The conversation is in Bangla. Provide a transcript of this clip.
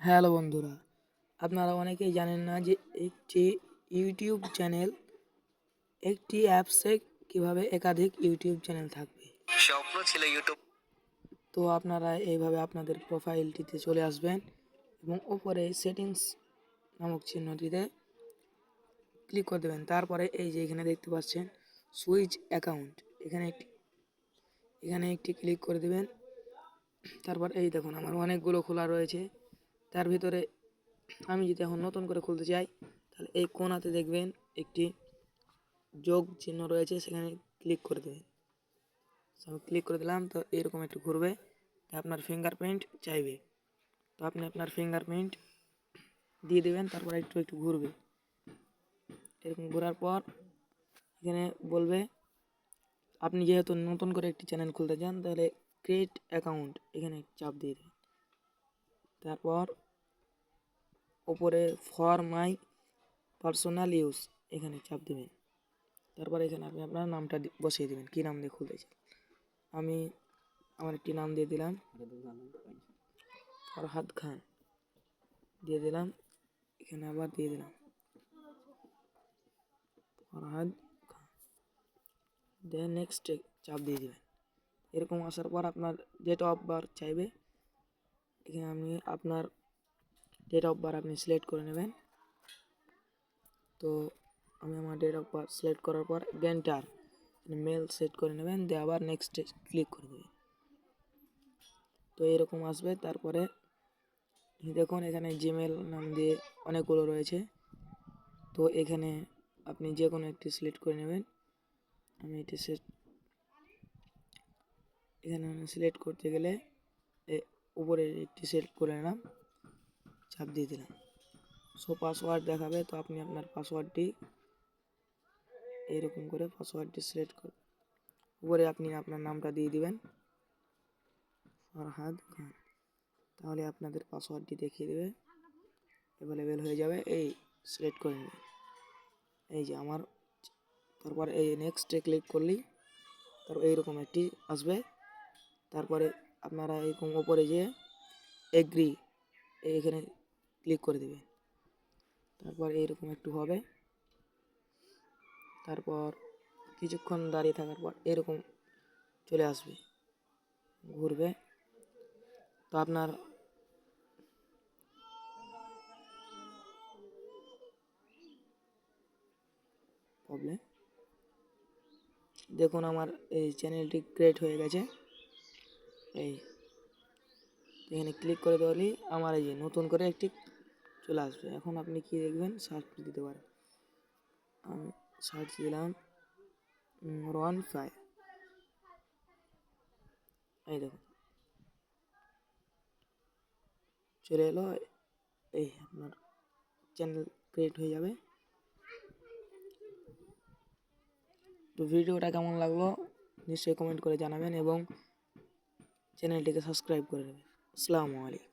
হ্যালো বন্ধুরা আপনারা অনেকেই জানেন না যে একটি ইউটিউব চ্যানেল একটি অ্যাপসে কীভাবে একাধিক ইউটিউব চ্যানেল থাকবে। স্বপ্ন ছিল ইউটিউব। তো আপনারা এইভাবে আপনাদের প্রোফাইলটিতে চলে আসবেন এবং ওপরে সেটিংস নামক চিহ্নটিতে ক্লিক করে দেবেন। তারপরে এই যে এখানে দেখতে পাচ্ছেন সুইচ অ্যাকাউন্ট এখানে একটি এখানে একটি ক্লিক করে দেবেন। তারপর এই দেখুন আমার অনেকগুলো খোলা রয়েছে। তার ভিতরে আমি যদি এখন নতুন করে খুলতে চাই, তাহলে এই কোনাতে দেখবেন একটি যোগ চিহ্ন রয়েছে, সেখানে ক্লিক করে দেবেন। আমি ক্লিক করে দিলাম, তো এরকম একটু ঘুরবে আপনার ফিঙ্গারপ্রিন্ট চাইবে। তো আপনি আপনার ফিঙ্গারপ্রিন্ট দিয়ে দেবেন, তারপর একটু একটু ঘুরবে। এরকম ঘোরার পর এখানে বলবে, আপনি যেহেতু নতুন করে একটি চ্যানেল খুলতে চান, তাহলে ক্রিয়েট অ্যাকাউন্ট এখানে চাপ দিয়ে দেবেন। তারপর ওপরে ফর মাই পার্সোনাল ইউজ এখানে চাপ দেবেন। তারপর এখানে আপনি আপনার নামটা বসিয়ে দেবেন, কী নাম দিয়ে খুলতে চান। আমি আমার একটি নাম দিয়ে দিলাম, ফরহাদ খান। দিয়ে দিলাম, এখানে আবার দিয়ে দিলাম, ফরহাদ খান। দেন নেক্সট চাপ দিয়ে দেবেন। এরকম আসার পর আপনার ডেট অফ বার্থ চাইবে। এখানে আপনি আপনার ডেট অফ বার্থ আপনি সিলেক্ট করে নেবেন। তো আমি আমার ডেট অফ বার্থ সিলেক্ট করার পর গ্যান্টার মেল সেট করে নেবেন, দিয়ে আবার নেক্সট ক্লিক করে দেবেন। তো এরকম আসবে, তারপরে দেখুন এখানে জিমেল নাম দিয়ে অনেকগুলো রয়েছে। তো এখানে আপনি যে কোনো একটি সিলেক্ট করে নেবেন। আমি এটি সেট এখানে সিলেক্ট করতে গেলে উপরে একটি সিলেক্ট করে নিলাম, চাপ দিয়ে দিলাম। সো পাসওয়ার্ড দেখাবে, তো আপনি আপনার পাসওয়ার্ডটি এইরকম করে পাসওয়ার্ডটি সিলেক্ট করে উপরে আপনি আপনার নামটা দিয়ে দিবেন, ফরহাদ খান। তাহলে আপনাদের পাসওয়ার্ডটি দেখিয়ে দেবে অ্যাভেলেবেল হয়ে যাবে, এই সিলেক্ট করে নেবে এই যে আমার, তারপর এই নেক্সটে ক্লিক করলেই তারপর এইরকম একটি আসবে, তারপরে আপনারা এরকম ওপরে যে এগ্রি এখানে ক্লিক করে দেবেন। তারপর এইরকম একটু হবে। তারপর কিছুক্ষণ দাঁড়িয়ে থাকার পর এরকম চলে আসবে। ঘুরবে। তো আপনার প্রবলেম দেখুন আমার এই চ্যানেলটি ক্রিয়েট হয়ে গেছে। এই, এখানে ক্লিক করে দেওয়ালেই আমার এই যে নতুন করে একটি চলে আসবে। এখন আপনি কি দেখবেন? সার্চ দিতে পারেন। আমি সার্চ দিলাম রন ফাই এই দেখুন। চলে এলো, এই আপনার চ্যানেল ক্রিয়েট হয়ে যাবে। তো ভিডিওটা কেমন লাগল? নিশ্চয়ই কমেন্ট করে জানাবেন এবং চ্যানেলটিকে সাবস্ক্রাইব করে দেবেন আসসালামু আলাইকুম।